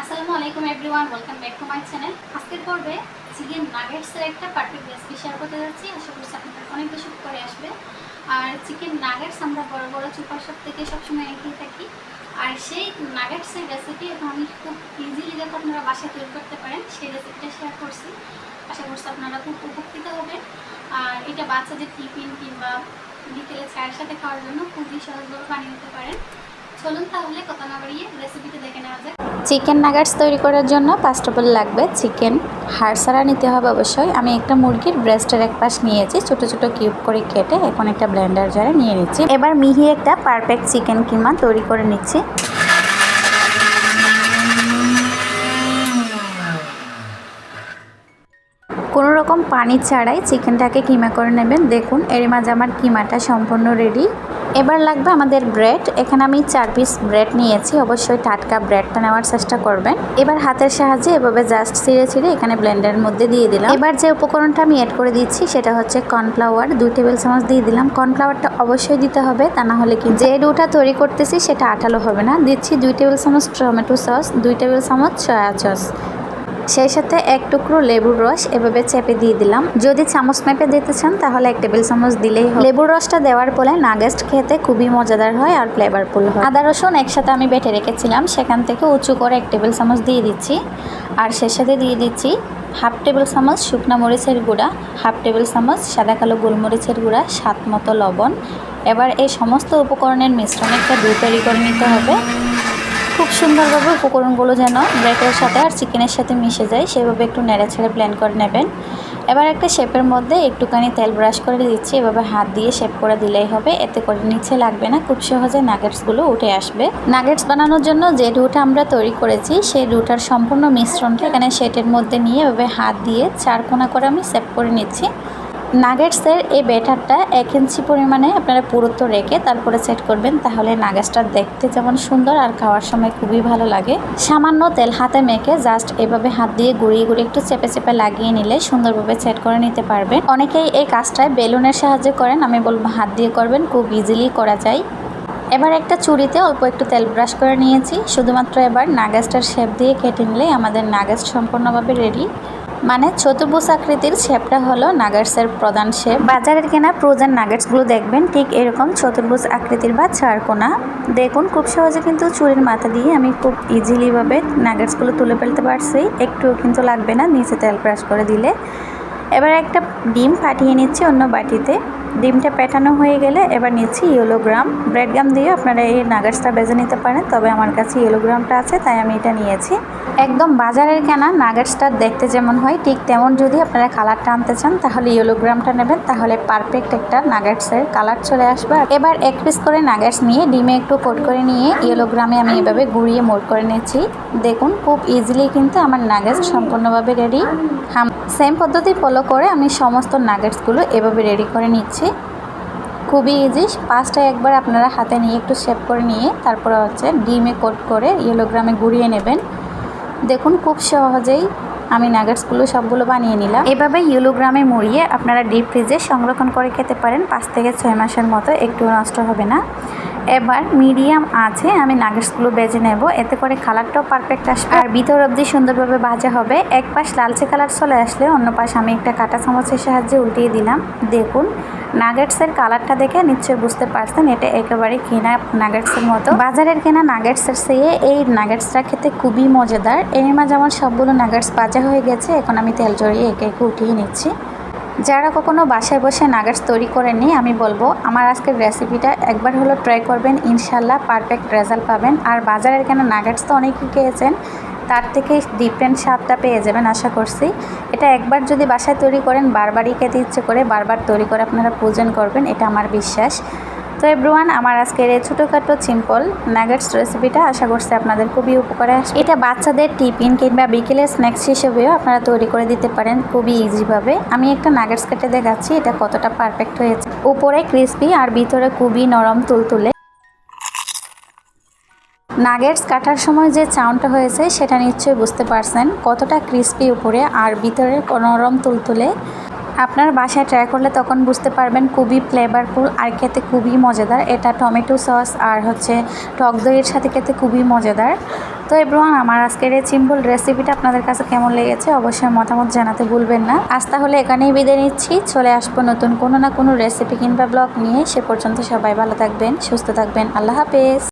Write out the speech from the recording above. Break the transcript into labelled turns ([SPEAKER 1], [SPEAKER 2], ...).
[SPEAKER 1] আসসালামু আলাইকুম everyone, welcome back to my channel. আজকের পর্বে চিকেন নাগেটসের একটা পারফেক্ট রেসিপি শেয়ার করতে যাচ্ছি। আশা করছি আপনাদের অনেক বেশি করে আসবে। আর চিকেন নাগেটস আমরা বড় বড় সুপার শপ থেকে সবসময় খেয়ে থাকি। আর সেই নাগেটসের রেসিপি এখন আমি খুব ইজিলি যাতে আপনারা বাসায় তৈরি করতে পারেন, সেই রেসিপিটা শেয়ার করছি। আশা করছি আপনারা খুব উপকৃত হবেন। আর এটা বাচ্চাদের টিফিন কিংবা বিকেলে চায়ের সাথে খাওয়ার জন্য খুবই সহজভাবে বানিয়ে নিতে পারেন। চলুন তাহলে কথা না বাড়িয়ে রেসিপিটা দেখে নেওয়া
[SPEAKER 2] চিকেন নাগার্স তৈরি করার জন্য ফার্স্ট অফ অল লাগবে। চিকেন হাড় সারা নিতে হবে অবশ্যই। আমি একটা মুরগির ব্রেস্টের এক পাশ নিয়েছি, ছোট ছোট কিউব করে কেটে এখন একটা ব্লেন্ডার জারে নিয়ে নিচ্ছি। এবার মিহি একটা পারফেক্ট চিকেন কিমা তৈরি করে নিচ্ছি। কোনো রকম পানি ছাড়াই চিকেনটাকে কিমা করে নেবেন। দেখুন, এর মাঝে আমার কিমাটা সম্পূর্ণ রেডি এবার লাগবে আমাদের ব্রেড। এখানে আমি চার পিস ব্রেড নিয়েছি। অবশ্যই টাটকা ব্রেডটা নেওয়ার চেষ্টা করবেন। এবার হাতের সাহায্যে এভাবে জাস্ট ছিঁড়ে ছিঁড়ে এখানে ব্লেন্ডারের মধ্যে দিয়ে দিলাম। এবার যে উপকরণটা আমি অ্যাড করে দিচ্ছি, সেটা হচ্ছে কর্নফ্লাওয়ার দুই টেবিল চামচ দিয়ে দিলাম। কর্নফ্লাওয়ারটা অবশ্যই দিতে হবে, তা না হলে কি যে ডোটা তৈরি করতেছি, সেটা আঠালো হবে না। দিচ্ছি দুই টেবিল চামচ টমেটো সস, দুই টেবিল চামচ সয়া সস সেই সাথে এক টুকরো লেবুর রস এভাবে চেপে দিয়ে দিলাম। যদি চামচ মেপে দিতে চান, তাহলে এক টেবিল চামচ দিলেই হয় লেবুর রসটা দেওয়ার ফলে নাগেস্ট খেতে খুবই মজাদার হয় আর ফ্লেভারফুল হয়। আদা রসুন একসাথে আমি বেটে রেখেছিলাম, সেখান থেকে উঁচু করে এক টেবিল চামচ দিয়ে দিচ্ছি। আর সে সাথে দিয়ে দিচ্ছি হাফ টেবিল চামচ শুকনো মরিচের গুঁড়া, হাফ টেবিল চামচ সাদা কালো গোলমরিচের গুঁড়া, স্বাদ মতো লবণ। এবার এই সমস্ত উপকরণের মিশ্রণ একটা দু তৈরি করে নিতে হবে। খুব সুন্দরভাবে উপকরণগুলো যেন ব্রেকের সাথে আর চিকেনের সাথে মিশে যায়, সেভাবে একটু নেড়ে ছেড়ে ব্লেন্ড করে নেবেন। এবার একটা শেপের মধ্যে একটুখানি তেল ব্রাশ করে দিচ্ছি, এভাবে হাত দিয়ে শেপ করে দিলেই হবে। এতে করে নিচে লাগবে না, খুব সহজে নাগেটসগুলো উঠে আসবে। নাগেটস বানানোর জন্য যে ডুটা আমরা তৈরি করেছি, সেই ডুটার সম্পূর্ণ মিশ্রণটা এখানে সেটের মধ্যে নিয়ে এভাবে হাত দিয়ে চার কোনা করে আমি সেপ করে নিচ্ছি। নাগেটসের এই ব্যাটারটা এক ইঞ্চি পরিমাণে আপনারা পুরুত্ব রেখে তারপরে সেট করবেন, তাহলে নাগেটসটা দেখতে যেমন সুন্দর আর খাওয়ার সময় খুবই ভালো লাগে। সামান্য তেল হাতে মেখে জাস্ট এভাবে হাত দিয়ে গুঁড়িয়ে গুঁড়িয়ে একটু চেপে চেপে লাগিয়ে নিলে সুন্দরভাবে সেট করে নিতে পারবেন। অনেকেই এই কাজটায় বেলুনের সাহায্যে করেন, আমি বলব হাত দিয়ে করবেন, খুব ইজিলি করা যায়। এবার একটা চুড়িতে অল্প একটু তেল ব্রাশ করে নিয়েছি, শুধুমাত্র এবার নাগাস্টার শেপ দিয়ে কেটে নিলেই আমাদের নাগাস্ট সম্পূর্ণভাবে রেডি মানে চতুর্ভুজ আকৃতির শেপটা হলো নাগার্সের প্রধান শেপ। বাজারের কেনা প্রোজেন নাগেটসগুলো দেখবেন, ঠিক এরকম চতুর্ভুজ আকৃতির বা চারকোনা দেখুন, খুব সহজে কিন্তু চুরির মাথা দিয়ে আমি খুব ইজিলিভাবে নাগেটসগুলো তুলে ফেলতে পারছি। একটুও কিন্তু লাগবে না, নিচে তেল ব্রাশ করে দিলে। এবার একটা ডিম ফাটিয়ে নিচ্ছি অন্য বাটিতে। ডিমটা পেটানো হয়ে গেলে এবার নিচ্ছি ইয়েলো গ্রাম ব্রেড গাম দিয়ে আপনারা এই নাগাটসটা বেজে নিতে পারেন, তবে আমার কাছে ইয়েলো গ্রামটা আছে, তাই আমি এটা নিয়েছি। একদম বাজারের কেনা নাগাটসটা দেখতে যেমন হয়, ঠিক তেমন যদি আপনারা কালারটা আনতে চান, তাহলে ইয়েলো গ্রামটা নেবেন, তাহলে পারফেক্ট একটা নাগাটসের কালার চলে আসবে। এবার এক পিস করে নাগাটস নিয়ে ডিমে একটু কোট করে নিয়ে ইয়েলো গ্রামে আমি এভাবে গুঁড়িয়ে মোট করে নিচ্ছি। দেখুন, খুব ইজিলি কিন্তু আমার নাগেটস সম্পূর্ণভাবে রেডি সেম পদ্ধতি ফলো করে আমি সমস্ত নাগেটসগুলো এভাবে রেডি করে নিচ্ছি। খুবই ইজি পাঁচটা একবার আপনারা হাতে নিয়ে একটু শেপ করে নিয়ে তারপরে হচ্ছে ডিমে কোট করে ইয়েলো গ্রামে গুঁড়িয়ে নেবেন। দেখুন খুব সহজেই আমি নাগেটসগুলো সবগুলো বানিয়ে নিলাম। এভাবে ইয়েলোগ্রামে মুড়িয়ে আপনারা ডিপ ফ্রিজে সংরক্ষণ করে খেতে পারেন। পাঁচ থেকে ছয় মাসের মতো একটু নষ্ট হবে না। এবার মিডিয়াম আছে, আমি নাগেটসগুলো বেজে নেব। এতে করে কালারটাও পারফেক্ট আসবে। আর ভিতর অবধি সুন্দরভাবে ভাজা হবে। এক পাশ লালচে কালার চলে আসলে অন্য পাশ আমি একটা কাটা চামচের সাহায্যে উল্টিয়ে দিলাম। দেখুন, নাগেটসের কালারটা দেখে নিশ্চয়ই বুঝতে পারছেন, এটা একেবারে কেনা নাগেটসের মতো। বাজারের কেনা নাগেটসের চেয়ে এই নাগেটসটা খেতে খুবই মজাদার। এর আমার সবগুলো নাগেটস ভাজা হয়ে গেছে, এখন আমি তেল জড়িয়ে একে একে উঠিয়ে নিচ্ছি। যারা কখনো বাসায় বসে নাগেটস তৈরি করেননি, আমি বলব আমার আজকের রেসিপিটা একবার হলো ট্রাই করবেন, ইনশাল্লাহ পারফেক্ট রেজাল্ট পাবেন। আর বাজারের কেন নাগেটস তো অনেকেই খেয়েছেন, তার থেকে ডিফারেন্ট স্বাদটা পেয়ে যাবেন আশা করছি। এটা একবার যদি বাসায় তৈরি করেন, বারবারই খেতে ইচ্ছে করে, বারবার তৈরি করে আপনারা পূজন করবেন, এটা আমার বিশ্বাস। তো এভরিওয়ান আমার আজকের এই ছোটোখাটো সিম্পল নাগেটস রেসিপিটা আশা করছি আপনাদের খুবই উপকারে আসবে। এটা বাচ্চাদের টিফিন কিংবা বিকেলের স্ন্যাক্স হিসেবেও আপনারা তৈরি করে দিতে পারেন খুবই ইজিভাবে আমি একটা নাগেটস কেটে দেখাচ্ছি, এটা কতটা পারফেক্ট হয়েছে। উপরে ক্রিসপি আর ভিতরে খুবই নরম তুলতুলে। নাগেটস কাটার সময় যে চাউনটা হয়েছে, সেটা নিশ্চয়ই বুঝতে পারছেন কতটা ক্রিস্পি উপরে আর ভিতরে নরম তুলতুলে। আপনারা বাসায় ট্রাই করলে তখন বুঝতে পারবেন খুবই ফ্লেভারফুল আর খেতে খুবই মজাদার। এটা টমেটো সস আর হচ্ছে টক দইয়ের সাথে খেতে খুবই মজাদার। তো এব্রোয়ান আমার আজকের এই সিম্পল রেসিপিটা আপনাদের কাছে কেমন লেগেছে অবশ্যই মতামত জানাতে ভুলবেন না। আজ তাহলে এখানেই বিদায় নিচ্ছি। চলে আসব নতুন কোনো না কোনো রেসিপি কিংবা ব্লগ নিয়ে। সে পর্যন্ত সবাই ভালো থাকবেন, সুস্থ থাকবেন। আল্লাহ হাফেজ।